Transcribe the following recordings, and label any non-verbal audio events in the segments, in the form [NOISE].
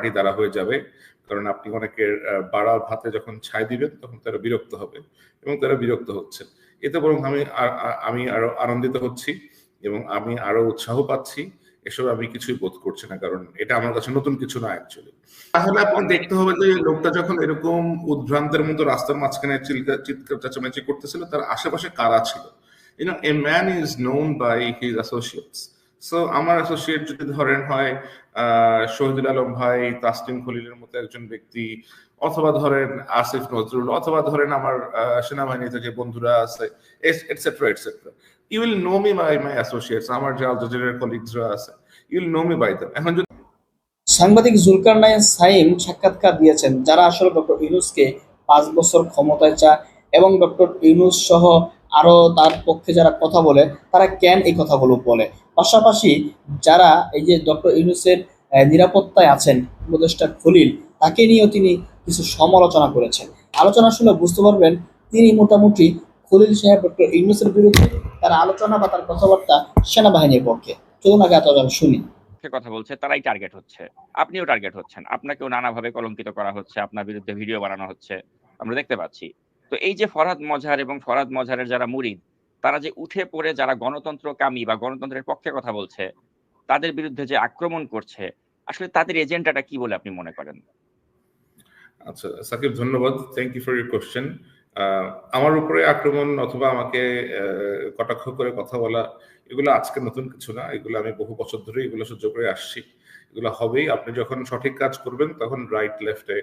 Party দ্বারা হয়ে যাবে। কারণ আপনি অনেকের বাড়া ভাতে যখন ছাই দিবেন, তখন তারা বিরক্ত হবে এবং তারা বিরক্ত হচ্ছে। এতে বরং আমি আমি আরও আনন্দিত হচ্ছি এবং আমি আরও উৎসাহ পাচ্ছি। এসব আমি কিছুই বোধ করছি না, কারণ এটা আমার কাছে নতুন কিছু না অ্যাকচুয়ালি তাহলে আপনার দেখতে হবে যে, লোকটা যখন এরকম উদ্ভ্রান্তের মতো রাস্তার মাঝখানে চিৎকার, চেঁচামেচি করতেছিল, তার আশেপাশে কারা ছিল? Know, a man is known by his associates. So আমার অ্যাসোসিয়েট যদি ধরেন হয় শহীদুল আলম ভাই তাসলিম খলিলের মতো একজন ব্যক্তি, অথবা ধরেন আসিফ নজরুল, অথবা ধরেন আমার সেনাবাহিনীতে যে বন্ধুরা আছে etcetera etcetera you will know me by my associates আমার যে আল কলিগসরা আছে you will know me by them এখন যদি সাংবাদিক জুলকার নাইন সাইম সাক্ষাৎকার দিয়েছেন, যারা আসলে ডক্টর ইউনুসকে পাঁচ বছর ক্ষমতায় চায়, এবং ডক্টর ইউনুস সহ আরও তার পক্ষে যারা কথা বলে, তারা কেন এই কথাগুলো বলে। পাশাপাশি যারা এই যে ডক্টর ইউনুসের নিরাপত্তায় আছেন, উপদেষ্টা খলিল, তাকে নিয়েও তিনি কিছু সমালোচনা করেছেন। আলোচনা শুনে বুঝতে পারবেন, তিনি মোটামুটি খলিল সাহেব, ডক্টর ইউনুসের বিরুদ্ধে তার আলোচনা বা তার কথাবার্তা সেনাবাহিনীর পক্ষে। চলুন আগে এত শুনি। কথা বলছে, তারাই টার্গেট হচ্ছে। আপনিও টার্গেট হচ্ছেন। আপনাকেও নানাভাবে কলঙ্কিত করা হচ্ছে, আপনার বিরুদ্ধে ভিডিও বানানো হচ্ছে। আমরা দেখতে পাচ্ছি। তো এই যে ফরহাদ মজার এবং ফরহাদ মজারের যারা মুরিদ, তারা যে উঠে পড়ে যারা গণতন্ত্র কামী বা গণতন্ত্রের পক্ষে কথা বলছে, তাদের বিরুদ্ধে যে আক্রমণ করছে, আসলে তাদের এজেন্ডাটা কি বলে আপনি মনে করেন? আচ্ছা সাকিব, ধন্যবাদ। Thank you for your question আমার উপরে আক্রমণ অথবা আমাকে কটাক্ষ করে কথা বলা, এগুলো আজকে নতুন কিছু না। এগুলো আমি বহু বছর ধরে এগুলো সহ্য করে আসছি। এগুলো হবেই। আপনি যখন সঠিক কাজ করবেন, তখন রাইট লেফটে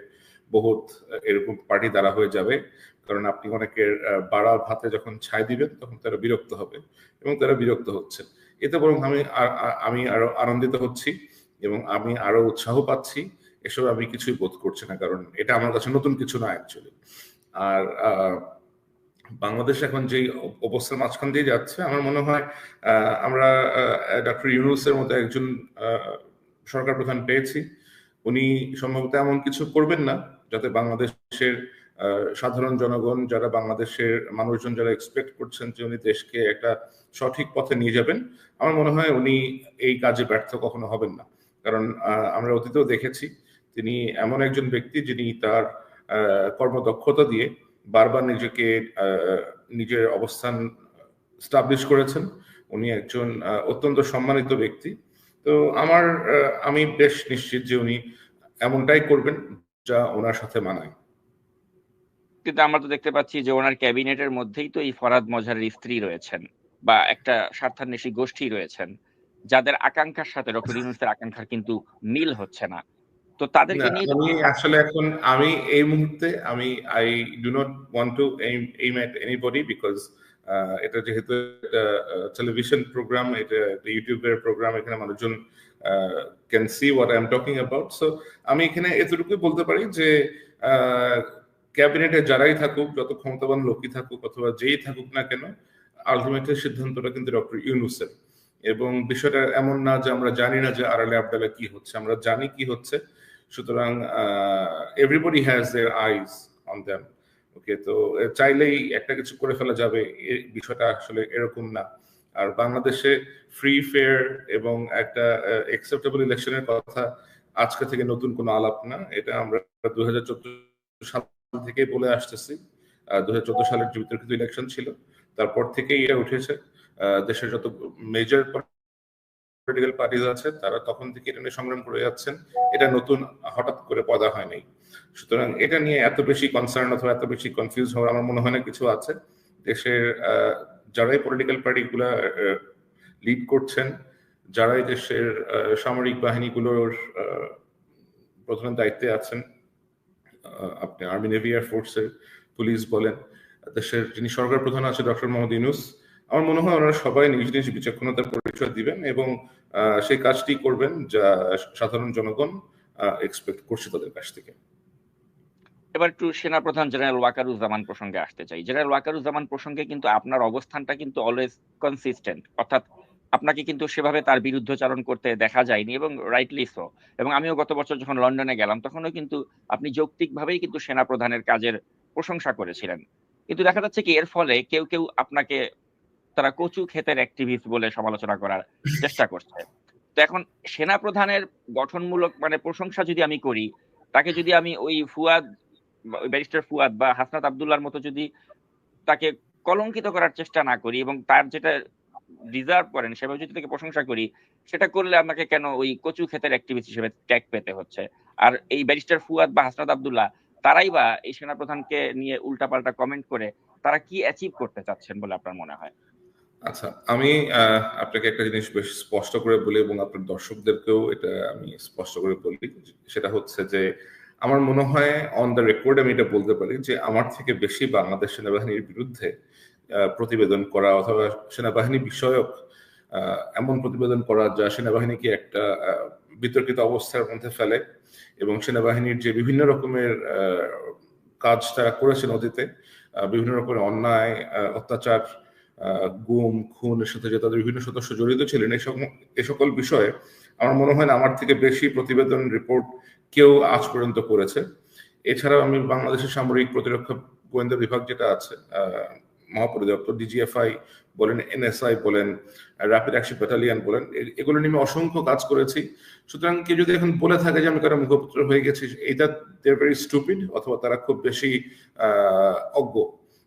বহুত, এরকম পার্টি দ্বারা হয়ে যাবে। কারণ আপনি অনেকের বাড়া ভাতে যখন ছাই দিবেন, তখন তারা বিরক্ত হবে এবং তারা বিরক্ত হচ্ছে। এতে বরং আমি আমি আরও আনন্দিত হচ্ছি এবং আমি আরও উৎসাহ পাচ্ছি। এসব আমি কিছুই বোধ করছি না, কারণ এটা আমার কাছে নতুন কিছু না অ্যাকচুয়ালি আর বাংলাদেশ এখন যে অবস্থার মাঝখান দিয়ে যাচ্ছে, আমার মনে হয় আমরা ডক্টর ইউনুসের মতো একজন সরকার প্রধান পেয়েছি। উনি সম্ভবত এমন কিছু করবেন না, যাতে বাংলাদেশের সাধারণ জনগণ যারা বাংলাদেশের মানুষজন যারা এক্সপেক্ট করছেন যে উনি দেশকে একটা সঠিক পথে নিয়ে যাবেন, আমার মনে হয় উনি এই কাজে ব্যর্থ কখনো হবেন না। কারণ আমরা অতীতেও দেখেছি তিনি এমন একজন ব্যক্তি যিনি তার কর্মদক্ষতা দিয়ে বারবার নিজেকে নিজের অবস্থান স্টাবলিশ করেছেন। উনি একজন অত্যন্ত সম্মানিত ব্যক্তি। তো আমার আমি বেশ নিশ্চিত যে উনি এমনটাই করবেন যা ওনার সাথে মানায়। কিন্তু আমরা তো দেখতে পাচ্ছি যে ওনার ক্যাবিনেটের মধ্যেই তো এই ফরাদ মজারের স্ত্রী রয়েছেন বা একটা স্বার্থান্বেষী গোষ্ঠী রয়েছেন যাদের আকাঙ্ক্ষার সাথে ডক্টর ইউনুসের আকাঙ্ক্ষার কিন্তু মিল হচ্ছে না। তো তাদেরকে নিয়ে আমি আসলে এখন আমি এই মুহূর্তে আমি I do not want to aim at anybody because এটা যেহেতু টেলিভিশন প্রোগ্রাম এটা একটা ইউটিউবের প্রোগ্রাম এখানে মানুষজন can see what I am talking about so আমি এখানে এতটুকুই বলতে পারি যে ক্যাবিনেটে যারাই থাকুক, যত ক্ষমতাবান লোকই থাকুক অথবা যেই থাকুক না কেন আলটিমেটলি সিদ্ধান্তটা কিন্তু ডক্টর ইউনুসের এবং বিষয়টা এমন না যে আমরা জানি না যে আড়ালে আবডালে কি হচ্ছে, আমরা জানি কি হচ্ছে। সুতরাং everybody has their eyes on them okay তো চাইলেই একটা কিছু করে ফেলা যাবে বিষয়টা আসলে এরকম না। আর বাংলাদেশে ফ্রি ফেয়ার এবং একটা অ্যাকসেপ্টেবল ইলেকশনের কথা আজকে থেকে নতুন কোনো আলাপ না। এটা আমরা দু হাজার সাল থেকে বলে আসতেছি। দু হাজার চোদ্দ সালের যে বিতর্কিত ইলেকশন ছিল, তারপর থেকেই এটা উঠেছে। দেশের যত মেজর পলিটিক্যাল পার্টিজ আছে, তারা তখন থেকে এটা নিয়ে সংগ্রাম করে যাচ্ছেন। এটা নতুন, হঠাৎ করে পদা হয় নাই সুতরাং এটা নিয়ে এত বেশি কনসার্ন অথবা এত বেশি কনফিউজ হওয়ার আমার মনে হয় না কিছু আছে। দেশের যারাই পলিটিক্যাল পার্টিগুলা লিড করছেন, যারাই দেশের সামরিক বাহিনীগুলোর প্রধান দায়িত্বে আছেন আপনি আর্মি নেভি এয়ার ফোর্সের পুলিশ বলেন, দেশের যিনি সরকার প্রধান আছে ডক্টর মোহাম্মদ ইউনুস, আমার মনে হয় ওনারা সবাই নিজ নিজ বিচক্ষণতার পরিচয় দিবেন এবং সেই কাজটি করবেন যা সাধারণ জনগণ এক্সপেক্ট করছে তাদের কাছ থেকে। এবার একটু সেনাপ্রধান জেনারেল ওয়াকারুজ্জামান প্রসঙ্গে আসতে চাই। জেনারেল ওয়াকারুজ্জামান প্রসঙ্গে কিন্তু আপনার অবস্থানটা কিন্তু অলওয়েজ কনসিস্টেন্ট অর্থাৎ আপনাকে কিন্তু সেভাবে তার বিরুদ্ধচারণ করতে দেখা যায়নি এবং রাইটলি সো এবং আমিও গত বছর যখন লন্ডনে গেলাম, তখনও কিন্তু আপনি যৌক্তিকভাবেই কিন্তু সেনা প্রধানের কাজের প্রশংসা করেছিলেন। কিন্তু দেখা যাচ্ছে কি, এর ফলে কেউ কেউ আপনাকে তারা কচু ক্ষেতের অ্যাক্টিভিস্ট বলে সমালোচনা করার চেষ্টা করছে। তো এখন সেনা প্রধানের গঠনমূলক মানে প্রশংসা যদি আমি করি, তাকে যদি আমি ওই ফুয়াদ ব্যারিস্টার ফুয়াদ বা হাসনাত আবদুল্লাহর মতো যদি তাকে কলঙ্কিত করার চেষ্টা না করি এবং তার যেটা ডিজার্ভ করেন, সেভাবে যদি তাকে প্রশংসা করি, সেটা করলে আপনাকে কেন ওই কচু ক্ষেতের অ্যাক্টিভিস্ট হিসেবে ট্যাগ পেতে হচ্ছে? আর এই ব্যারিস্টার ফুয়াদ বা হাসনাত আবদুল্লাহ, তারাই বা এই সেনাপ্রধানকে নিয়ে উল্টাপাল্টা কমেন্ট করে, তারা কি অ্যাচিভ করতে চাচ্ছেন বলে আপনার মনে হয়? আচ্ছা আমি আপনাকে একটা জিনিস বেশ স্পষ্ট করে বলি এবং আপনার দর্শকদেরকেও এটা আমি স্পষ্ট করে বলি, সেটা হচ্ছে যে আমার মনে হয় অন দ্য রেকর্ড আমি এটা বলতে পারি যে আমার থেকে বেশি বাংলাদেশ সেনাবাহিনীর বিরুদ্ধে প্রতিবেদন করা অথবা সেনাবাহিনী বিষয়ক এমন প্রতিবেদন করা যা সেনাবাহিনীকে একটা বিতর্কিত অবস্থার মধ্যে ফেলে এবং সেনাবাহিনীর যে বিভিন্ন রকমের কাজ তারা করেছেন অতীতে বিভিন্ন রকমের অন্যায় অত্যাচার গুম খুনের সাথে যে তাদের বিভিন্ন সদস্য জড়িত ছিলেন, এ সকল বিষয়ে আমার মনে হয় না আমার থেকে বেশি প্রতিবেদন রিপোর্ট কেউ আজ পর্যন্ত করেছে। এছাড়াও আমি বাংলাদেশের সামরিক প্রতিরক্ষা গোয়েন্দা বিভাগ যেটা আছে মহাপরিদপ্তর ডিজিএফআই বলেন এনএসআই বলেন র্যাপিড অ্যাকশন ব্যাটালিয়ান বলেন এগুলো নিয়ে অসংখ্য কাজ করেছি। সুতরাং কেউ যদি এখন বলে থাকে যে আমি কারও মুখপুত্র হয়ে গেছি এইটা দেয়ার ভেরি স্টুপিড অথবা তারা খুব বেশি অজ্ঞ।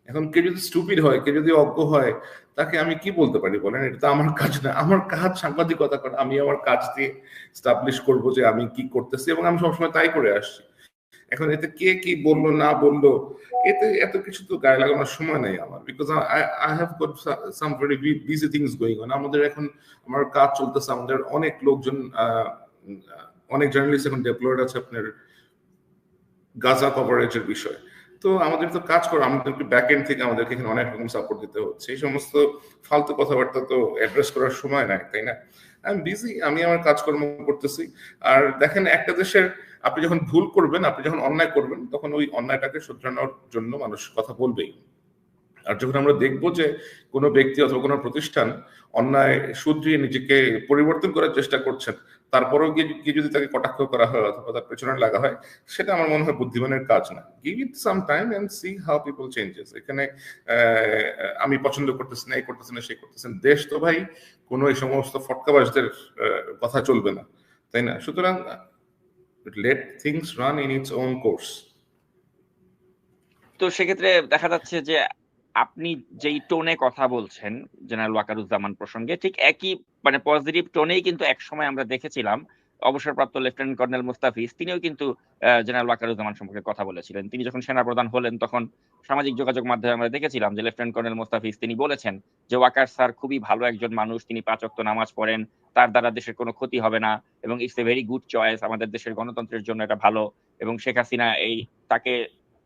এখন কেউ যদি স্টুপিড হয়, কেউ যদি অজ্ঞ হয়, তাকে আমি কি বলতে পারি বলেন? এটা তো আমার কাজ না। আমার কাজ সাংবাদিকতা করা। আমি আমার কাজ দিয়ে স্টাবলিশ করব যে আমি কি করতেছি এবং আমি সবসময় তাই করে আসছি। এখন এতে কে কি বলল, না বলল, এতে এত কিছু তো গায়ে লাগানোর সময় নেই আমার because I have got some very busy things going on আমাদের এখন, আমার কাজ চলতেছে, আমাদের অনেক লোকজন অনেক জার্নালিস্ট এখন ডেপ্লয়েড আছে আপনার গাজা কভারেজের বিষয়। তো আমাদের তো কাজ করো, আমাদেরকে ব্যাক এন্ড থেকে আমাদেরকে এখানে অনেক রকম সাপোর্ট দিতে হচ্ছে। এই সমস্ত ফালতু কথাবার্তা তো অ্যাড্রেস করার সময় নাই, তাই না? আমি বিজি আমি আমার কাজকর্ম করতেছি। আর দেখেন একটা দেশের আপনি যখন ভুল করবেন, আপনি যখন অন্যায় করবেন, তখন ওই অন্যায়টাকে শুধরানোর জন্য মানুষ কথা বলবেই। আর যখন আমরা দেখব যে কোনো ব্যক্তি অথবা কোনো প্রতিষ্ঠান অন্যায় শুধরিয়ে নিজেকে পরিবর্তন করার চেষ্টা করছেন, তারপরেও গিয়ে যদি তাকে কটাক্ষ করা হয় অথবা তার পেছনে লাগা হয়, সেটা আমার মনে হয় বুদ্ধিমানের কাজ না। Give it some time and see how people changes এখানে আমি পছন্দ করতেছি না, এই করতেছি না, সেই করতেছেন দেশ তো ভাই কোনো এই সমস্ত ফটকাবাজদের কথা চলবে না, তাই না? সুতরাং let things run in its own course তো সেক্ষেত্রে দেখা যাচ্ছে যে আপনি যেই টোনে কথা বলছেন জেনারেল ওয়াকারুজ্জামান প্রসঙ্গে, ঠিক একই মানে পজিটিভ টোনেই কিন্তু এক সময় আমরা দেখেছিলাম অবসরপ্রাপ্ত লেফটেন্যান্ট কর্নেল মুস্তাফিজ, তিনিও কিন্তু জেনারেল ওয়াকারুজ্জামান সম্পর্কে কথা বলেছিলেন। তিনি যখন সেনাপ্রধান হলেন, তখন সামাজিক যোগাযোগ মাধ্যমে আমরা দেখেছিলাম যে লেফটেন্যান্ট কর্নেল মুস্তাফিজ, তিনি বলেছেন যে ওয়াকার স্যার খুবই ভালো একজন মানুষ, তিনি পাঁচ নামাজ পড়েন, তার দ্বারা দেশের কোনো ক্ষতি হবে না এবং it's a very good choice আমাদের দেশের গণতন্ত্রের জন্য এটা ভালো। এবং শেখ হাসিনা এই, তাকে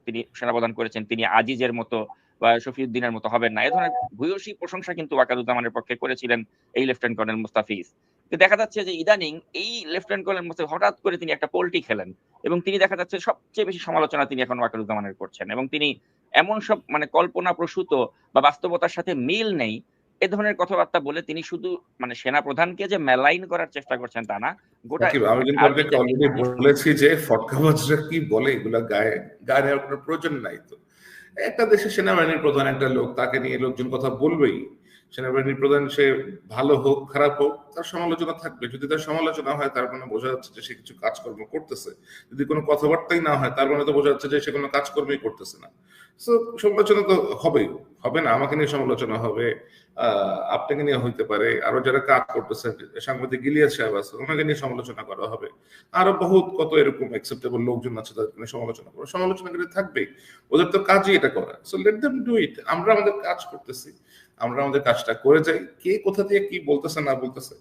তিনি সেনাপ্রধান করেছেন, তিনি আজিজের মতো বা শফিউদ্দিনের মতো হবেন না। এ ধরনের ভূয়সী প্রশংসা কিন্তু ওয়াকারুজ্জামানের পক্ষে করেছিলেন এই লেফটেন্যান্ট কর্নেল মুস্তাফিজ। দেখা যাচ্ছে যে ইদানিং এই লেফটেন্যান্ট কর্নেল মুস্তাফিজ হঠাৎ করে তিনি একটা পোল্টি খেলেন এবং তিনি দেখা যাচ্ছে সবচেয়ে বেশি সমালোচনা তিনি এখন ওয়াকারুজ্জামানের করছেন এবং তিনি এমন সব মানে কল্পনা প্রসূত বা বাস্তবতার সাথে মিল নেই এ ধরনের কথাবার্তা বলে তিনি শুধু মানে সেনা প্রধানকে যে মেলাইন করার চেষ্টা করছেন তা না গোটা আমি কিন্তু আপনাকে অলরেডি বলেছি যে ফটকাবাজরা কি বলে এগুলা গায়ে গায়ে কোনো প্রয়োজন নাই তো। একটা দেশের সেনাবাহিনীর প্রধান একটা লোক তাকে নিয়ে লোকজন কথা বলবেই। সেনাবাহিনীর প্রধান সে ভালো হোক, খারাপ হোক, তার সমালোচনা থাকবে। যদি তার সমালোচনা হয়, তার মানে বোঝা যাচ্ছে যে সে কিছু কাজকর্ম করতেছে। যদি কোনো কথাবার্তাই না হয়, তার মানে তো বোঝা যাচ্ছে যে সে কোনো কাজকর্মই করতেছে না। সো সমালোচনা তো হবেই। হবে না, আমাকে নিয়ে সমালোচনা হবে, আহ, আপনাকে নিয়ে হইতে পারে, আরও যারা কাজ করতেছে, সাংবাদিক গিলিয়াস সাহেব আছে, ওনাকে নিয়ে সমালোচনা করা হবে। আরও বহুত কত এরকম অ্যাকসেপ্টেবল লোকজন আছে তাদের নিয়ে সমালোচনা করা সমালোচনা করে থাকবেই। ওদের তো কাজই এটা করা। So let them do it আমরা আমাদের কাজ করতেছি। আমরা আমাদের কাজটা করে যাই। কে কোথা দিয়ে কি বলতেছে না বলতেছে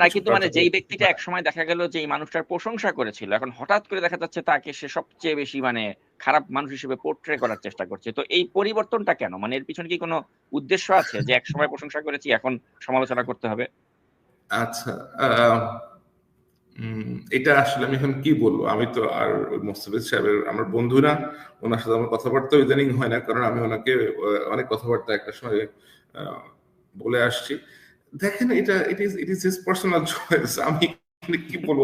না কিন্তু মানে যেই ব্যক্তিটা দেখা গেল যে এই মানুষটার প্রশংসা করেছিল এখন হঠাৎ করে দেখা যাচ্ছে তাকে সে সবচেয়ে বেশি মানে খারাপ মানুষ হিসেবে পোর্ট্রে করার চেষ্টা করছে। তো এই পরিবর্তনটা কেন? মানে এর পিছনে কি কোনো উদ্দেশ্য আছে যে প্রশংসা করেছি এখন সমালোচনা করতে হবে? আচ্ছা এটা আসলে আমি এখন কি বলব? আমি তো আর মোস্তাফিজ সাহেবের আমার বন্ধু না ওনার সাথে আমার কথাবার্তা ইদানিং হয় না কারণ আমি ওনাকে অনেক কথাবার্তা একটা সময় বলে আসছি। দেখেন, এটা it is it is his personal choice আমি কি বলব?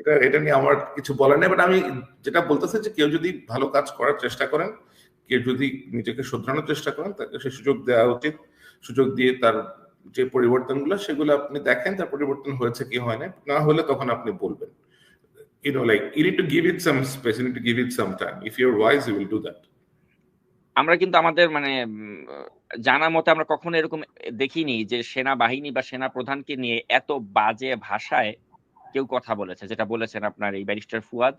এটা এটা নিয়ে আমার কিছু বলার নেই। বাট আমি যেটা বলতেছি যে, কেউ যদি ভালো কাজ করার চেষ্টা করেন, কেউ যদি নিজেকে শোধরানোর চেষ্টা করেন, তাকে সে সুযোগ দেওয়া উচিত। সুযোগ দিয়ে তার যে পরিবর্তনগুলো, সেগুলো আপনি দেখেন, তার পরিবর্তন হয়েছে কি হয় না না হলে তখন আপনি বলবেন। You know, like, you need to give it some space, you need to give it some time if you're wise, you will do আমরা কিন্তু আমাদের মানে জানা মতে আমরা কখনো এরকম দেখিনি যে সেনাবাহিনী বা সেনা প্রধানকে নিয়ে এত বাজে ভাষায় কেউ কথা বলেছে। যেটা বলেছেন আপনার এই ব্যারিস্টার ফুয়াদ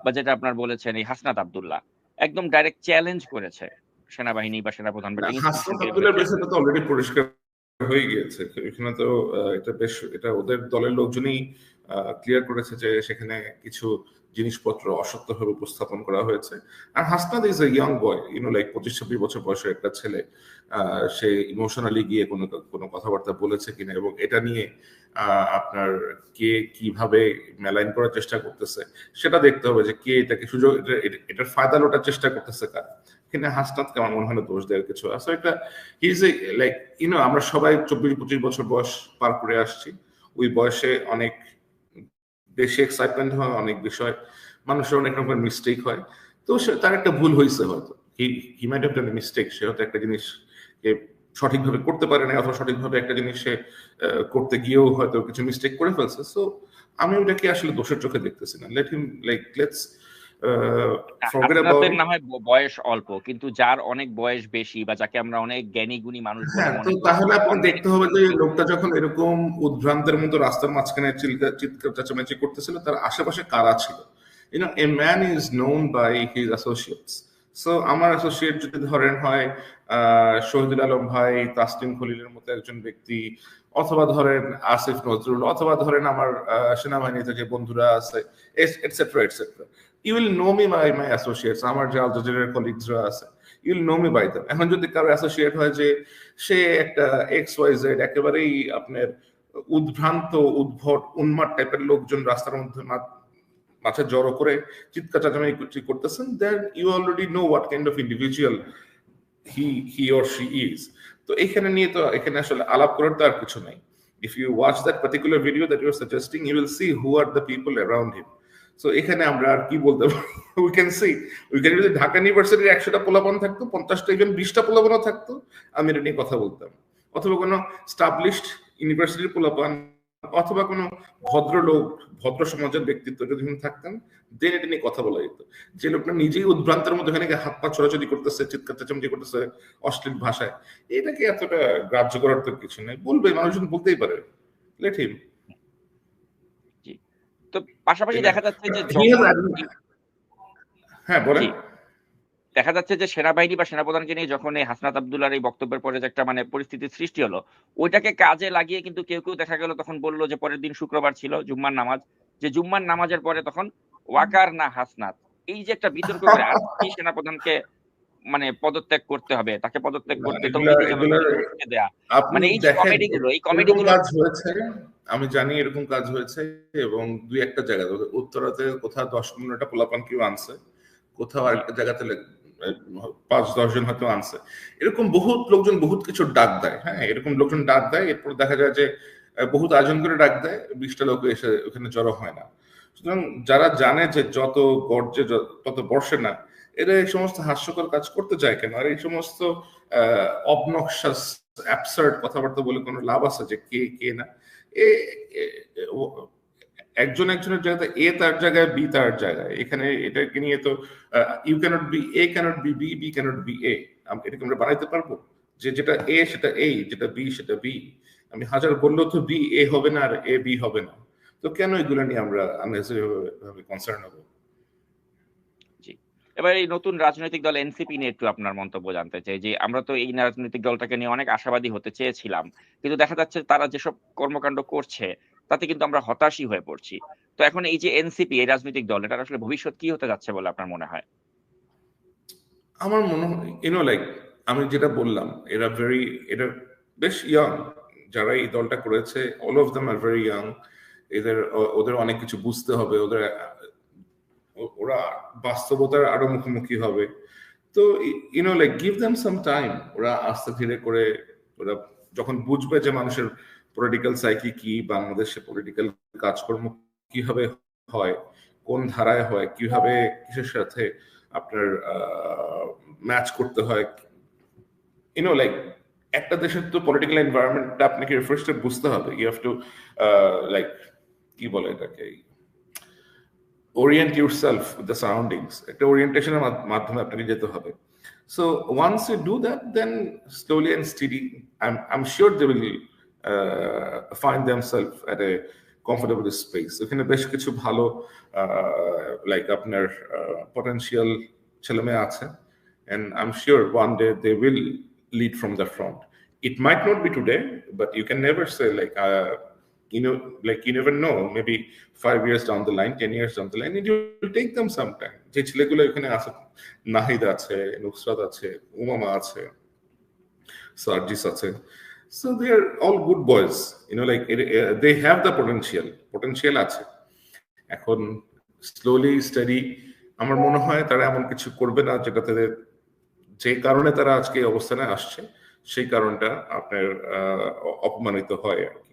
বা যেটা আপনার বলেছেন এই হাসনাত আবদুল্লাহ। একদম ডাইরেক্ট চ্যালেঞ্জ করেছে সেনাবাহিনী বা সেনাপ্রধান অলরেডি পরিষ্কার হয়ে গিয়েছে। এখানে তো এটা বেশ এটা ওদের দলের লোকজনই ক্লিয়ার করেছে যে সেখানে কিছু জিনিসপত্র অসত্যভাবে উপস্থাপন করা হয়েছে। আর Hasnat is a young boy you know like পঁচিশ, ছাব্বিশ বছর বয়সের একটা ছেলে সে ইমোশনালি গিয়ে কোনো কোনো কথাবার্তা বলেছে কিনা এবং এটা নিয়ে আপনার কে কীভাবে মেলাইন করার চেষ্টা করতেছে, সেটা দেখতে হবে যে কে এটাকে সুযোগ, এটা- এটা- এটার ফায়দা লোটার চেষ্টা করতেছে কার। এখানে হাসনাতকে আমার মনে হয় না দোষ দেওয়ার কিছু আছে। এটা হিজ এ লাইক ইউনো আমরা সবাই চব্বিশ, পঁচিশ বছর বয়স পার করে আসছি। ওই বয়সে অনেক বেশি এক্সাইটমেন্ট হয়, অনেক বিষয়, মানুষের অনেক রকমের মিস্টেক হয়। তো সে, তার একটা ভুল হয়েছে হয়তো। হি মাইট হ্যাভ ডান মিস্টেক সে হয়তো একটা জিনিস সঠিকভাবে করতে পারে না অথবা সঠিকভাবে একটা জিনিস সে করতে গিয়েও হয়তো কিছু মিস্টেক করে ফেলছে। সো আমি ওটাকে আসলে দোষের চোখে দেখতেছি না। লেট হিম লাইক লেটস হাসনাতের না হয় বয়স অল্প কিন্তু যার অনেক বয়স বেশি বা যাকে আমরা অনেক জ্ঞানী গুণী মানুষ হ্যাঁ তো তাহলে অনেক- দেখতে হবে যে লোকটা যখন এরকম উদ্ভ্রান্তের মতো রাস্তার মাঝখানে চিৎকার চেঁচামেচি করতেছিল তার আশেপাশে কারা ছিল? You know a man is known by his associates so আমার অ্যাসোসিয়েট যদি ধরেন হয় আহ, শহীদুল আলম ভাই তাসলিম খলিলের মতো একজন ব্যক্তি অথবা ধরেন আসিফ নজরুল অথবা ধরেন আমার সেনাবাহিনীতে যে বন্ধুরা আছে etcetera etcetera you will know me by my associates আমার যে আল কলিগসরা আছে। You will know me by them এখন যদি কারও অ্যাসোসিয়েট হয় যে সে একটা এক্স ওয়াই জেড একেবারেই আপনার উদ্ভ্রান্ত, উদ্ভট, উন্মাদ টাইপের লোকজন রাস্তার মধ্যে মা- মাঝে জড়ো করে চিৎকার চাচামেচি করতেছেন then you already know what kind of individual he he or she is তো এখানে নিয়ে তো এখানে আসলে আলাপ করার তো আর কিছু নাই। If you watch that particular video that you are suggesting you will see who are the people around him so এখানে আমরা আর কি বলতে we can see we can যদি ঢাকা ইউনিভার্সিটির একশোটা পোলাপন থাকতো, পঞ্চাশটা ইভেন বিশটা পোলাপানও থাকতো। আমি এটা নিয়ে কথা বলতাম। অথবা কোনো স্টাবলিশড ইউনিভার্সিটির পোলাপান, অথবা কোনো ভদ্রলোক, ভদ্র সমাজের ব্যক্তিত্ব যদি থাকতেন দেন এটা নিয়ে কথা বলা যেত। যে লোকটা নিজেই উদ্ভ্রান্তের মধ্যে এখানে হাত পা ছড়াছড়ি করতেছে, চিৎকার চেঁচামেচি করতেছে অশ্লীল ভাষায় এটাকে এতটা গ্রাহ্য করার তো কিছু নেই? বলবে, মানুষজন বলতেই পারে। Let him. তো পাশাপাশি দেখা যাচ্ছে যে হ্যাঁ বলেন। দেখা যাচ্ছে যে সেনাবাহিনী বা সেনাপ্রধানকে নিয়ে যখন এই হাসনাত আব্দুল্লাহর এই বক্তব্যের পরে যে একটা মানে পরিস্থিতির সৃষ্টি হলো ওইটাকে কাজে লাগিয়ে কিন্তু কেউ কেউ দেখা গেল তখন বলল যে পরের দিন শুক্রবার ছিল জুম্মার নামাজ। যে জুম্মার নামাজের পরে তখন ওয়াকার না হাসনাত। এই যে একটা বিতর্ক করে আর কি সেনাপ্রধানকে মানে পদত্যাগ করতে হবে তাকে পদত্যাগ করতে মানে এই কমেডি গুলো এই কমেডি গুলো কাজ হয়েছে আমি জানি এরকম কাজ হয়েছে এবং দুই একটা জায়গা উত্তরাতে কোথাও দশ পনেরোটা পোলাপান কেউ আনছে কোথাও আরেকটা জায়গাতে পাঁচ দশ জন হয়তো আনছে। এরকম বহুত লোকজন বহুত কিছু ডাক দেয় হ্যাঁ এরকম লোকজন ডাক দেয় এরপর দেখা যায় যে বহুত আয়োজন করে ডাক দেয় বিশটা লোক এসে ওখানে জড়ো হয় না। সুতরাং যারা জানে যে যত গর্জে তত বর্ষে না এরা এই সমস্ত হাস্যকর কাজ করতে চায় কেন? আর এই সমস্ত অবনক্সাস অ্যাবসার্ড কথাবার্তা বলে কোনো লাভ আছে যে কে কে না? এ একজন একজনের জায়গাতে এ তার জায়গায়, বি তার জায়গায়। এখানে এটাকে নিয়ে তো you can't be a can't be be be can't be a এটাকে আমরা বানাইতে পারব? যে যেটা এ সেটা এ যেটা বি সেটা বি আমি হাজার বললেও তো বি এ হবে না আর এ বি হবে না। তো কেন এগুলো নিয়ে আমরা ভাবে কনসার্ন হব? এবার এই নতুন রাজনৈতিক দল এনসিপি নিয়ে একটু আপনার মন্তব্য জানতে চাই, যে আমরা তো এই রাজনৈতিক দলটাকে নিয়ে অনেক আশাবাদী হতে চেয়েছিলাম, কিন্তু দেখা যাচ্ছে তারা যেসব কর্মকাণ্ড করছে, তাতে কিন্তু আমরা হতাশই হয়ে পড়ছি। তো এখন এই যে এনসিপি, এই রাজনৈতিক দল, এটার আসলে ভবিষ্যৎ কি হতে যাচ্ছে বলে আপনার মনে হয়? আমার মনে হয় ইউনো লাইক আমি যেটা বললাম, এরা ভেরি এরা বেশ ইয়াং যারা এই দলটা করেছে all of them are very young এদের, ওদের অনেক কিছু বুঝতে হবে, ওদের ওরা বাস্তবতার আরও মুখোমুখি হবে। তো you know like give them some time ওরা আস্তে ধীরে করে, ওরা যখন বুঝবে যে মানুষের পলিটিক্যাল সাইকি কি, বাংলাদেশে পলিটিক্যাল কাজকর্ম কীভাবে হয়, কোন ধারায় হয়, কীভাবে কিসের সাথে আপনার ম্যাচ করতে হয় ইউনো লাইক একটা দেশের তো পলিটিক্যাল এনভায়রনমেন্টটা আপনাকে ফার্স্ট বুঝতে হবে। ইউ হ্যাভ টু লাইক কি বলে এটাকে? Orient yourself the surroundings একটা ওরিয়েন্টেশনের মাধ্যমে আপনাকে যেতে হবে so once you do that then slowly and steady I am sure they will find them self at a comfortable space এখানে বেশ কিছু ভালো লাইক আপনার পটেন্সিয়াল ছেলেমেয়ে আছে and I'm sure one day they will lead from the front. It might not be today, but you can never say like uh, you know, like you never know. Maybe five years down the line, ten years down the line, it will take them some time. যে ছেলেগুলো এখানে আছে নাহিদ আছে নুসরাত আছে উমামা আছে সার্জিস আছে all good boys you know like it, uh, they have the potential potential আছে এখন স্লোলি স্টাডি আমার মনে হয় তারা এমন কিছু করবে না যেটা তাদের যে কারণে তারা আজকে এই অবস্থানে আসছে সেই কারণটা আপনার অপমানিত হয় আর কি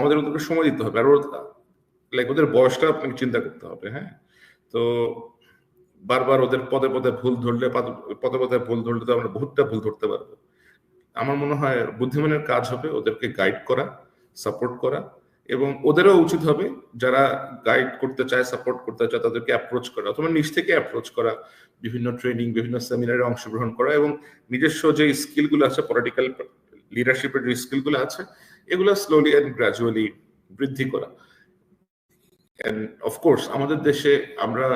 আমাদের ওদেরকে সময় দিতে হবে। আর ওর লাইক ওদের বয়সটা আপনাকে চিন্তা করতে হবে হ্যাঁ? তো বারবার ওদের পদে পদে ভুল ধরলে, পদে পদে ভুল ধরলে তো আমরা বহুতটা ভুল ধরতে পারব। আমার মনে হয় বুদ্ধিমানের কাজ হবে ওদেরকে গাইড করা সাপোর্ট করা, এবং ওদেরও উচিত হবে যারা গাইড করতে চায় সাপোর্ট করতে চায়, তাদেরকে অ্যাপ্রোচ করা, অথবা নিজ থেকে অ্যাপ্রোচ করা, বিভিন্ন ট্রেনিং বিভিন্ন সেমিনারে অংশগ্রহণ করা, এবং নিজস্ব যে স্কিলগুলো আছে পলিটিক্যাল লিডারশিপের যে স্কিলগুলো আছে এগুলো স্লোলি অ্যান্ড গ্রাজুয়ালি বৃদ্ধি করা। অ্যান্ড অফকোর্স আমাদের দেশে আমরা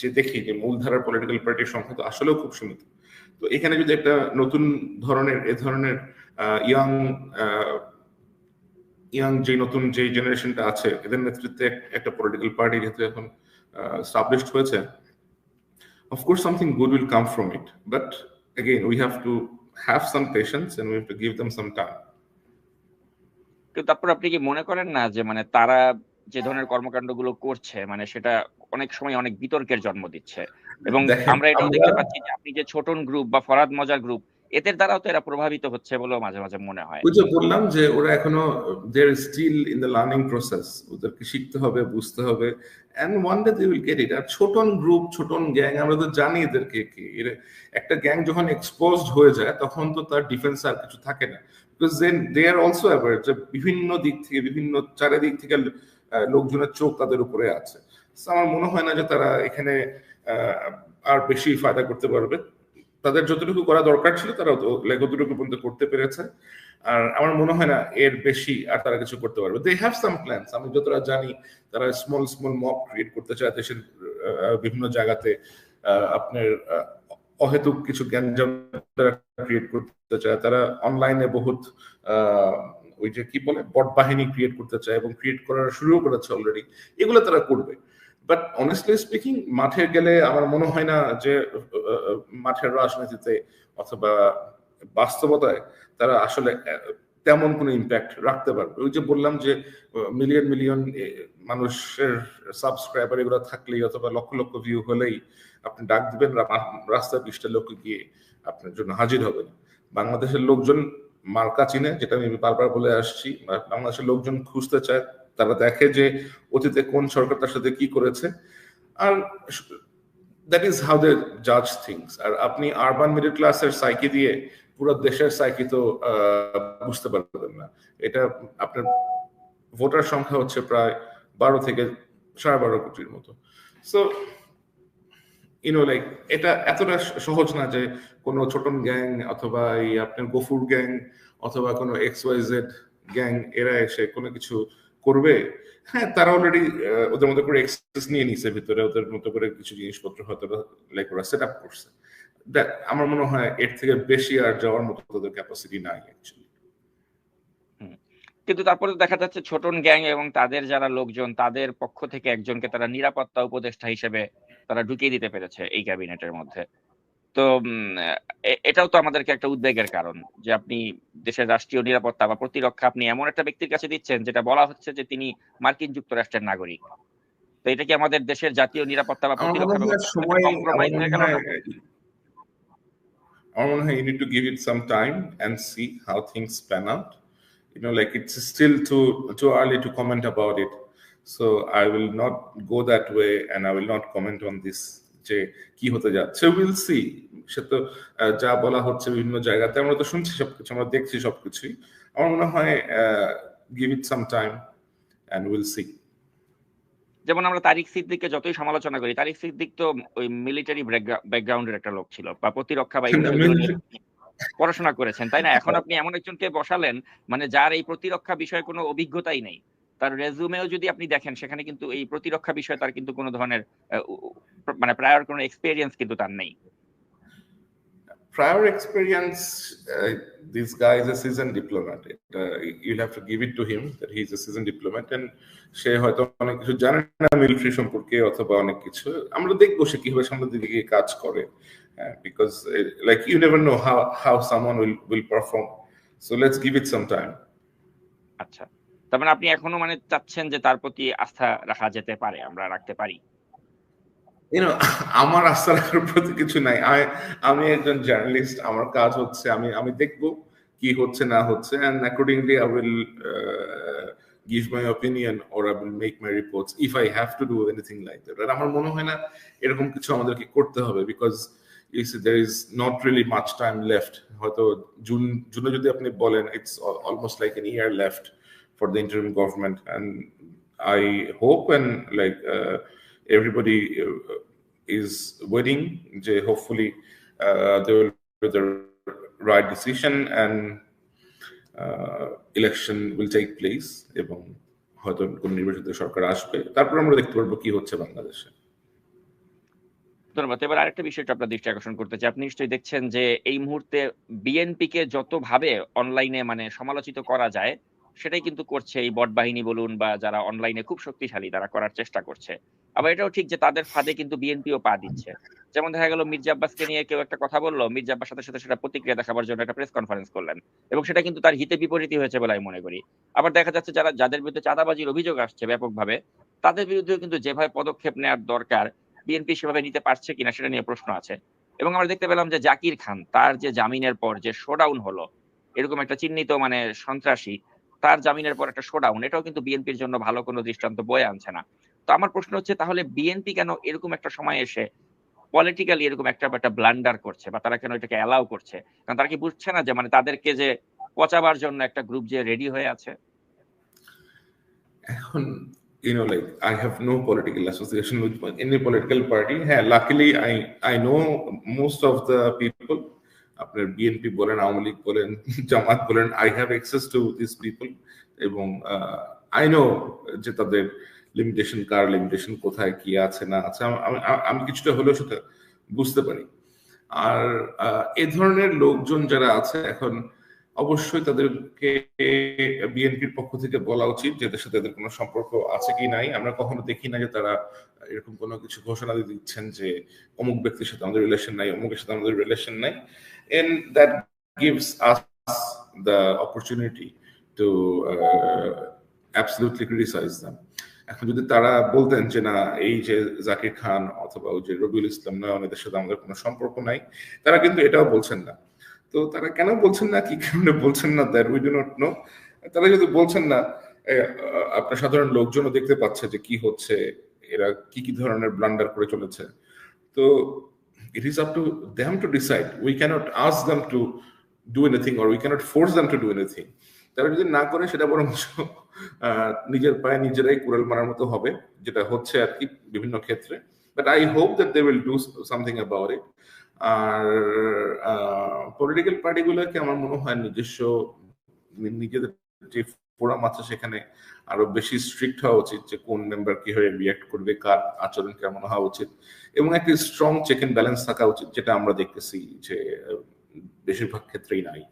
যে দেখি যে মূলধারার পলিটিক্যাল পার্টির সংখ্যা তো আসলেও খুব সীমিত। তো এখানে যদি একটা নতুন ধরনের, এ ধরনের ইয়াং ইয়াং যে নতুন যে জেনারেশনটা আছে, এদের নেতৃত্বে একটা পলিটিক্যাল পার্টি যেহেতু এখন স্টাবলিশড হয়েছে of course something good will come from it but again, we have to have some patience and we have to give them some time কিন্তু তারপর আপনি কি মনে করেন না যে মানে তারা যে ধরনের কর্মকাণ্ডগুলো করছে মানে সেটা অনেক সময় অনেক বিতর্কের জন্ম দিচ্ছে? এবং আমরা এটাও দেখতে পাচ্ছি যে আপনি যে ছোটন গ্রুপ বা ফরাদ মজার গ্রুপ এদের দ্বারাও তো এরা প্রভাবিত হচ্ছে বলেও মাঝে মাঝে মনে হয়। ওই যে বললাম যে ওরা এখনও they're still in the learning process ওদেরকে শিখতে হবে বুঝতে হবে। And one day they will get it R Chhoton group Chhoton gang আমরা তো জানি এদেরকে কি। একটা গ্যাং যখন এক্সপোজড হয়ে যায় তখন তো তার ডিফেন্স আর কিছু থাকে না। Because then they are also aware যে বিভিন্ন দিক থেকে, বিভিন্ন চারিদিক থেকে লোকজনের চোখ তাদের উপরে আছে। আমার মনে হয় না যে তারা এখানে আর বেশি ফায়দা করতে পারবে। তাদের যতটুকু করা দরকার ছিল, তারা অতটুকু পর্যন্ত করতে পেরেছে। আর আমার মনে হয় না এর বেশি আর তারা কিছু করতে পারবে। দে হ্যাভ সাম প্ল্যান্স আমি যতটা জানি, তারা স্মল স্মল মপ ক্রিয়েট করতে চায় দেশের বিভিন্ন জায়গাতে আপনার অহেতুক কিছু জ্ঞানজাম ক্রিয়েট করতে চায়। তারা অনলাইনে বহুত ওই যে কি বলে, বট বাহিনী ক্রিয়েট করতে চায় এবং ক্রিয়েট করার শুরু করেছে অলরেডি এগুলো তারা করবে। বাট অনেস্টলি স্পিকিং মাঠে গেলে আমার মনে হয় না যে মাঠের রাজনীতিতে অথবা বাস্তবতায় তারা আসলে তেমন কোনো ইম্প্যাক্ট রাখতে পারবে। ওই যে বললাম যে মিলিয়ন মিলিয়ন মানুষের সাবস্ক্রাইবার এগুলো থাকলেই অথবা লক্ষ লক্ষ ভিউ হলেই আপনি ডাক দিবেন রাস্তায় বিশটা লোক গিয়ে আপনার জন্য হাজির হবেন। বাংলাদেশের লোকজন মার্কা চিনে, যেটা আমি বারবার বলে আসছি বাংলাদেশের লোকজন খুঁজতে চায়, তারা দেখে যে অতীতে কোন সরকার তার সাথে কি করেছে। আর দ্যাট ইজ হাউ দে জাজ থিংস আর আপনি আরবান মিডল ক্লাসের সাইকি দিয়ে পুরো দেশের সাইকি তো বুঝতে পারবেন না। এটা আপনার ভোটার সংখ্যা হচ্ছে প্রায় বারো থেকে সাড়ে বারো কোটির মতো। সো ইউনো লাইক এটা এতটা সহজ না যে কোনো ছোটন গ্যাং অথবা এই আপনার গফুর গ্যাং অথবা কোনো এক্স ওয়াই জেড গ্যাং এরা এসে কোনো কিছু করবে। হ্যাঁ তারা অলরেডি ওদের মতো করে এক্সেস নিয়ে নিছে ভিতরে, ওদের মতো করে কিছু জিনিসপত্র হয়তো লাইক ওরা সেট আপ করছে। আমার মনে হয় এর থেকে বেশি আর যাওয়ার মতো তাদের ক্যাপাসিটি নাই অ্যাকচুয়ালি কিন্তু তারপরে দেখা যাচ্ছে ছোটন গ্যাং এবং তাদের যারা লোকজন তাদের পক্ষ থেকে একজনকে তারা নিরাপত্তা উপদেষ্টা হিসেবে তারা ঢুকিয়ে দিতে পেরেছে এই ক্যাবিনেটের মধ্যে। তো এটাও তো আমাদেরকে একটা উদ্বেগের কারণ যে আপনি দেশের রাষ্ট্রীয় নিরাপত্তা বা প্রতিরক্ষা আপনি এমন একটা ব্যক্তির কাছে দিচ্ছেন যেটা বলা হচ্ছে যে তিনি মার্কিন যুক্তরাষ্ট্রের নাগরিক। তো এটা কি আমাদের দেশের জাতীয় নিরাপত্তা বা প্রতিরক্ষা কম্প্রোমাইজ হয়ে গেল আমার মনে হয় you need to give it some time and see how things pan out. You know, like it's still too too early to comment about it. So I will not go that way and I will not comment on this যে কি হতে যাচ্ছে will see সে তো আহ, যা বলা হচ্ছে বিভিন্ন জায়গাতে আমরা তো শুনছি সবকিছু আমরা দেখছি সবকিছুই আমার মনে হয় give it some time and will see যেমন আমরা তারিক সিদ্দিককে যতই সমালোচনা করি তারিক সিদ্দিক তো ওই মিলিটারি ব্যাকগ্রাউন্ডের একটা লোক ছিল বা প্রতিরক্ষা বা পড়াশোনা করেছেন তাই না? এখন আপনি এমন একজনকে বসালেন মানে যার এই প্রতিরক্ষা বিষয়ে কোনো অভিজ্ঞতাই নেই। তার রেজুমেও যদি আপনি দেখেন সেখানে কিন্তু এই প্রতিরক্ষা বিষয়ে তার কিন্তু কোনো ধরনের মানে প্রায়র কোনো এক্সপেরিয়েন্স কিন্তু তার নেই। Prior experience, uh, this guy is a seasoned diplomat. Uh, you'll have to give it to him that he's a seasoned diplomat and সে হয়তো অনেক কিছু জানে না মিলিটারি সম্পর্কে অথবা অনেক কিছু। আমরা দেখব সে কীভাবে সামনের দিকে কাজ করে। Because like you never know how how someone will will perform so let's give it some time আচ্ছা। তার মানে আপনি এখনও মানে চাচ্ছেন যে তার প্রতি আস্থা রাখা যেতে পারে আমরা রাখতে পারি। ইউনো [LAUGHS] আমার আস্থা রাখার প্রতি কিছু নাই। আমি একজন জার্নালিস্ট আমার কাজ হচ্ছে, আমি আমি দেখব কি হচ্ছে, না হচ্ছে and accordingly I will give my opinion or I will make my reports if I have to do anything like that আর আমার মনে হয় না এরকম কিছু আমাদেরকে করতে হবে because is there is not really much time left হয়তো জুন, জুনে যদি আপনি বলেন it's almost like an year left for the interim government and I hope and like everybody uh, is waiting. Hopefully uh, there will be the right decision and uh, election will take place এবং হয়তো সরকার আসবে। তারপর আমরা কি হচ্ছে বাংলাদেশে। ধন্যবাদ। এবার আরেকটা বিষয়টা আপনার দৃষ্টি আকর্ষণ করতে চাই। আপনি নিশ্চয়ই দেখছেন যে এই মুহূর্তে বিএনপি কে যতভাবে অনলাইনে মানে সমালোচিত করা যায় সেটাই কিন্তু করছে এই বট বাহিনী বলুন বা যারা অনলাইনে খুব শক্তিশালী তারা করার চেষ্টা করছে। আবার এটাও ঠিক যে তাদের ফাঁদে কিন্তু বিএনপিও পা দিচ্ছে। যেমন দেখা গেল মির্জা আব্বাসকে নিয়ে কেউ একটা কথা বলল, মির্জা আব্বাস সাথে সাথে সেটা প্রতিক্রিয়া দেখাবার জন্য একটা প্রেস কনফারেন্স করলেন এবং সেটা কিন্তু তার হিতে বিপরীতই হয়েছে বলে আমি মনে করি। আবার দেখা যাচ্ছে যারা, যাদের বিরুদ্ধে চাঁদাবাজির অভিযোগ আসছে ব্যাপকভাবে, তাদের বিরুদ্ধেও কিন্তু যেভাবে পদক্ষেপ নেওয়ার দরকার, বিএনপি সেভাবে নিতে পারছে কিনা সেটা নিয়ে প্রশ্ন আছে। এবং আমরা দেখতে পেলাম যে জাকির খান, তার যে জামিনের পর যে শোডাউন হলো, এরকম একটা চিহ্নিত মানে সন্ত্রাসী তার জামিনের পর একটা শোডাউন এটাও কিন্তু বিএনপির জন্য ভালো কোনো দৃষ্টান্ত বয়ে আনছে না। তো আমার প্রশ্ন হচ্ছে, তাহলে বিএনপি কেন এরকম একটা সময় এসে পলিটিক্যালি এরকম একটা একটা ব্লান্ডার করছে বা তারা কেন এটাকে অ্যালাউ করছে? কারণ তারা কি বুঝছে না যে মানে তাদেরকে যে পচাবার জন্য একটা গ্রুপ যে রেডি হয়ে আছে? এখন, you know, like, i have no political association with any political party. হ্যাঁ luckily i i know most of the people আপনার বিএনপি বলেন, আওয়ামী লীগ বলেন, [LAUGHS] জামাত বলেন I have access to this people এবং আই নো যে তাদের লিমিটেশন কার লিমিটেশন কোথায় কি আছে, না আছে, আমি কিছুটা হলেও সেটা বুঝতে পারি। আর এ ধরনের লোকজন যারা আছে এখন অবশ্যই তাদেরকে বিএনপির পক্ষ থেকে বলা উচিত যে সাথে কোনো সম্পর্ক আছে কি নাই। আমরা কখনো দেখি না যে তারা এরকম কোনো কিছু ঘোষণা দিয়ে দিচ্ছেন যে অমুক ব্যক্তির সাথে আমাদের রিলেশন নাই, অমুকের সাথে আমাদের রিলেশন নাই। এন্ড দ্যাট দ্যাম এখন যদি তারা বলতেন যে না, এই যে জাকির খান অথবা ওই যে রবিউল ইসলাম নয়ন, এদের সাথে আমাদের কোনো সম্পর্ক নাই, তারা কিন্তু এটাও বলছেন না। তো তারা কেন বলছেন না? কি কারণে বলছেন না? That we do not know তারা যদি বলছেন না আপনার সাধারণ লোকজনও দেখতে পাচ্ছে যে কি হচ্ছে, এরা কি কি ধরনের ব্লান্ডার করে চলেছে। তো it is up to them to decide we can't ask them to do anything or we can't force them to do anything তারা যদি না করে, সেটা বরং নিজের পায়ে নিজেরাই কুড়াল মারার মতো হবে, যেটা হচ্ছে আর কি বিভিন্ন ক্ষেত্রে। But I hope that they will do something about it R political পার্টিগুলোকে আমার মনে হয় নিজস্ব নিজেদের যে ফোরাম আছে সেখানে আরও বেশি স্ট্রিক্ট হওয়া উচিত যে কোন মেম্বার কীভাবে রিয়াক্ট করবে, কার আচরণ কেমন হওয়া উচিত এবং একটা স্ট্রং চেক এন্ড ব্যালেন্স থাকা উচিত, যেটা আমরা দেখতেছি যে, বেশিরভাগ ক্ষেত্রেই নাই।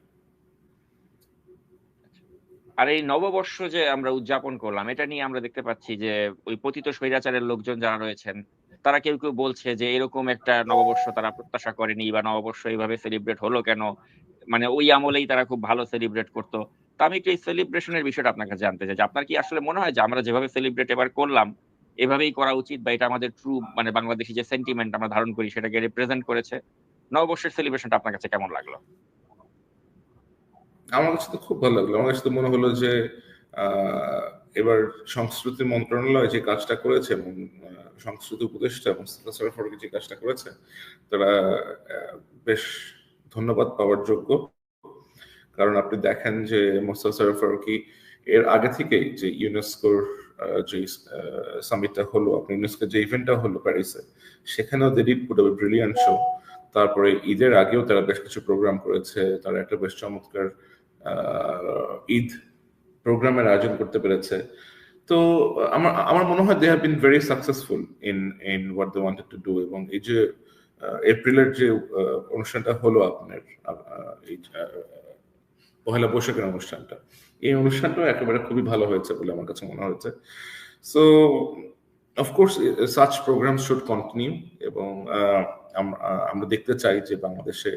আর এই নববর্ষ যে আমরা উদযাপন করলাম, এটা নিয়ে আমরা দেখতে পাচ্ছি যে ওই পতিত স্বৈরাচারের লোকজন যারা রয়েছেন তারা কেউ কেউ বলছে যে এরকম একটা নববর্ষ তারা প্রত্যাশা করেনি বা নববর্ষ এইভাবে সেলিব্রেট হলো কেন? মানে ওই আমলেই তারা খুব ভালো সেলিব্রেট করতো। তা আমি একটু এই সেলিব্রেশনের বিষয়টা আপনার কাছে জানতে চাই যে আপনার কি আসলে মনে হয় যে আমরা যেভাবে সেলিব্রেট এবার করলাম এভাবেই করা উচিত বা এটা আমাদের ট্রু মানে বাংলাদেশি যে সেন্টিমেন্ট আমরা ধারণ করি সেটাকে রিপ্রেজেন্ট করেছে? নববর্ষের সেলিব্রেশনটা আপনার কাছে কেমন লাগল? আমার কাছে তো খুব ভালো লাগল। আমার কাছে তো মনে হলো যে আহ, এবার সংস্কৃতি মন্ত্রণালয় যে কাজটা করেছে, এবং সংস্কৃতি উপদেষ্টা সরোয়ার ফারুকী যে কাজটা করেছে, তারা বেশ ধন্যবাদ পাওয়ার যোগ্য। কারণ আপনি দেখেন যে মোস্তাফা সরোয়ার ফারুকী এর আগে থেকেই যে ইউনেস্কোর যে সামিটটা হলো, আপনি ইউনেস্কোর যে ইভেন্টটা হলো প্যারিসে, সেখানেও they did put brilliant show তারপরে ঈদের আগেও তারা বেশ কিছু প্রোগ্রাম করেছে, তারা একটা বেশ চমৎকার ঈদ প্রোগ্রামের আয়োজন করতে পেরেছে। তো, আমার আমার মনে হয় they have been very successful in in what they wanted to do এবং এই যে এপ্রিলের যে অনুষ্ঠানটা হলো আপনার এই পহেলা বৈশাখের অনুষ্ঠানটা। এই অনুষ্ঠানটাও একেবারে খুবই ভালো হয়েছে বলে আমার কাছে মনে হয়েছে। So of course such programme should continue এবং আমরা দেখতে চাই যে বাংলাদেশে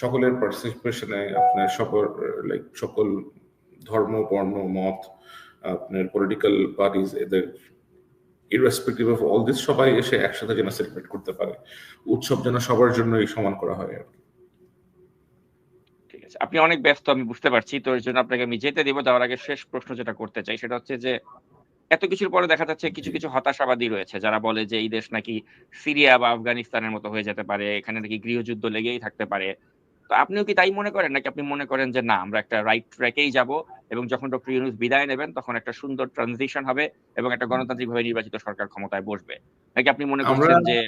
সকলের পার্টিসিপেশনে আপনার সকল লাইক সকল ধর্ম, বর্ণ, মত, আপনার পলিটিক্যাল পার্টিজ এদের ইরেসপেক্টিভ অফ অল দিস সবাই এসে একসাথে যেন সেলিব্রেট করতে পারে। উৎসব যেন সবার জন্যই সমান করা হয় আর আপনি অনেক ব্যস্ত, আমি বুঝতে পারছি। তো এর জন্য আপনাকে আমি যেতে দিব। যাওয়ার আগে শেষ প্রশ্ন যেটা করতে চাই, সেটা হচ্ছে যে, এত কিছুর পরে দেখা যাচ্ছে কিছু কিছু হতাশাবাদী রয়েছে। যারা বলে যে, এই দেশ নাকি সিরিয়া বা আফগানিস্তানের মতো হয়ে যেতে পারে, এখানে নাকি গৃহযুদ্ধ লেগেই থাকতে পারে। তো আপনিও কি তাই মনে করেন? নাকি আপনি মনে করেন যে না আমরা একটা রাইট ট্র্যাকেই যাব এবং যখন ডক্টর ইউনুস বিদায় নেবেন তখন একটা সুন্দর ট্রানজিশন হবে এবং একটা গণতান্ত্রিকভাবে নির্বাচিত সরকার ক্ষমতায় বসবে। নাকি আপনি মনে করছেন যে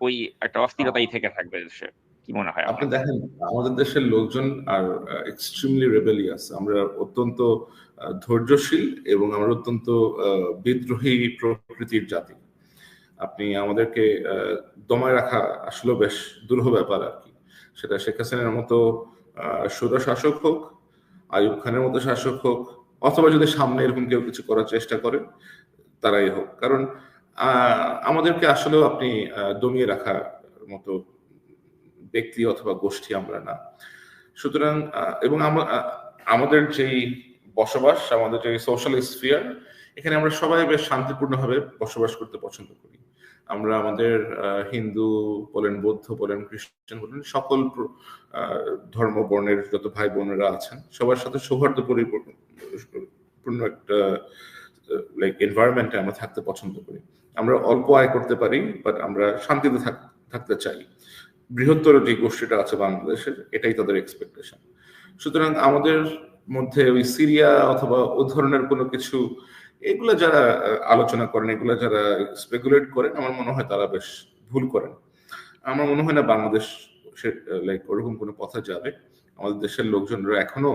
ওই একটা অস্থিরতাই থেকে থাকবে দেশে? কি মনে হয় আপনি দেখেন আমাদের দেশের লোকজন আর এক্সট্রিমলি রেবেলিয়াস আমরা অত্যন্ত ধৈর্যশীল এবং আমরা অত্যন্ত বিদ্রোহী প্রকৃতির জাতি। আপনি আমাদেরকে দমায় রাখা আসলে বেশ দুরূহ ব্যাপার আর কি। সেটা শেখ হাসিনার মতো সুরা শাসক হোক আয়ুব খানের মতো শাসক হোক, অথবা যদি সামনে এরকম কেউ কিছু করার চেষ্টা করে, তারাই হোক। কারণ আমাদেরকে আসলেও আপনি দমিয়ে রাখার মতো ব্যক্তি অথবা গোষ্ঠী আমরা না। সুতরাং এবং আমাদের যেই বসবাস, আমাদের যে সোশ্যাল স্ফিয়ার এখানে আমরা সবাই বেশ শান্তিপূর্ণভাবে বসবাস করতে পছন্দ করি। আমরা আমাদের হিন্দু বলেন, বৌদ্ধ বলেন, খ্রিস্টান বলেন, সকল ধর্ম বর্ণের যত ভাই বোনেরা আছেন, সবার সাথে সৌহার্দ্য পরিপূর্ণ একটা লাইক এনভায়রনমেন্টে আমরা থাকতে পছন্দ করি। আমরা অল্প আয় করতে পারি বাট আমরা শান্তিতে থাক- থাকতে চাই। বৃহত্তর যে গোষ্ঠীটা আছে বাংলাদেশের, এটাই তাদের এক্সপেকটেশন সুতরাং আমাদের মধ্যে ওই সিরিয়া অথবা ও ধরনের কোনো কিছু এগুলো যারা আলোচনা করেন, এগুলো যারা স্পেকুলেট করেন, আমার মনে হয় তারা বেশ ভুল করেন। আমার মনে হয় না বাংলাদেশ লাইক ওরকম কোনো পথে যাবে। আমাদের দেশের লোকজনরা এখনও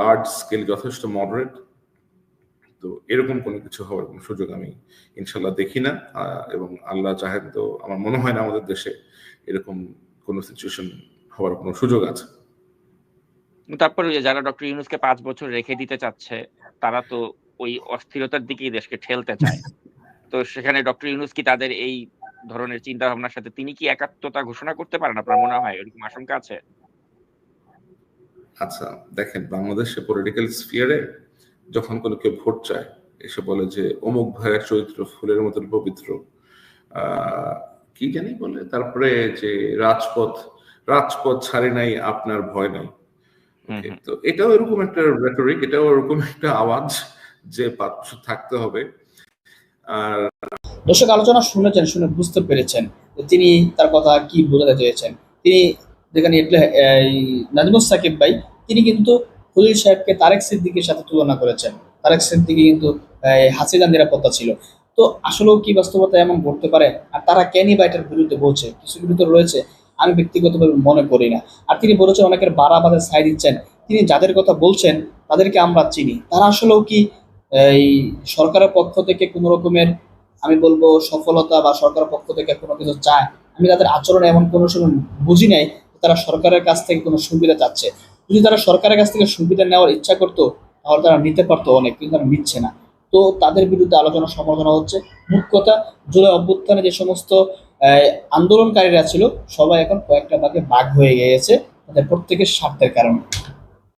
লার্জ স্কেল যথেষ্ট মডারেট তো এরকম কোনো কিছু হওয়ার কোনো সুযোগ আমি ইনশাল্লাহ দেখি না এবং আল্লাহ চাহেন তো আমার মনে হয় না আমাদের দেশে এরকম কোনো সিচুয়েশন হওয়ার কোনো সুযোগ আছে। তারপরে যারা ডক্টর ইউনুসকে পাঁচ বছর রেখে দিতে চাচ্ছে, তারা তো ওই অস্থিরতার দিকেই দেশকে ঠেলতে চায়। তো সেখানে ডক্টর ইউনুস কি তাদের এই ধরনের চিন্তা ভাবনার সাথে তিনি কি একাত্মতা ঘোষণা করতে পারেন আপনার মনে হয়? এরকম আশঙ্কা আছে? আচ্ছা দেখেন বাংলাদেশে পলিটিক্যাল স্ফিয়ারে যখন কোনো কেউ ভোট চায় এসে বলে যে অমুক ভাইয়ের চরিত্র ফুলের মতন পবিত্র। কি জানি বলে? তারপরে যে রাজপথ রাজপথ ছাড়ে নাই আপনার ভয় নাই। তো এটাও এরকম একটা রেটরিক এটাও এরকম একটা আওয়াজ। যে বছর থাকতে হবে। আর দর্শক, আলোচনা শুনেছেন, শুনে বুঝতে পেরেছেন তিনি তার কথা কি বোঝাতে চেয়েছেন। তিনি যেখানে এই সাকিব ভাই, তিনি কিন্তু খলিল সাহেবকে তারেক সিদ্দিকের সাথে তুলনা করেছেন। তারেক সিদ্দিকি কিন্তু হাসিনার নিরাপত্তা ছিল। তো আসলেও কি বাস্তবতা এমন ঘটতে পারে? আর তারা কেনই বা এটার বিরুদ্ধে বলছে? কিছু বিরুদ্ধে রয়েছে, আমি ব্যক্তিগতভাবে মনে করি না। আর তিনি বলেছেন, অনেকের বাড়া বাধা ছাই দিচ্ছেন। তিনি যাদের কথা বলছেন, তাদেরকে আমরা চিনি। তারা আসলেও কি এই সরকারের পক্ষ থেকে কোনো রকমের, আমি বলব, সফলতা বা সরকারের পক্ষ থেকে কোনো কিছু চায়। আমি তাদের আচরণে এমন কোনো সময় বুঝি নাই তারা সরকারের কাছ থেকে কোনো সুবিধা চাচ্ছে। যদি তারা সরকারের কাছ থেকে সুবিধা নেওয়ার ইচ্ছা করতো, তাহলে তারা নিতে পারতো অনেক, কিন্তু তারা নিচ্ছে না। তো তাদের বিরুদ্ধে আলোচনা সমালোচনা হচ্ছে। মূল কথা, জুলাই অভ্যুত্থানে যে সমস্ত আন্দোলনকারীরা ছিল, সবাই এখন কয়েকটা ভাগে বাঘ হয়ে গিয়েছে, তাদের প্রত্যেকের স্বার্থের কারণে।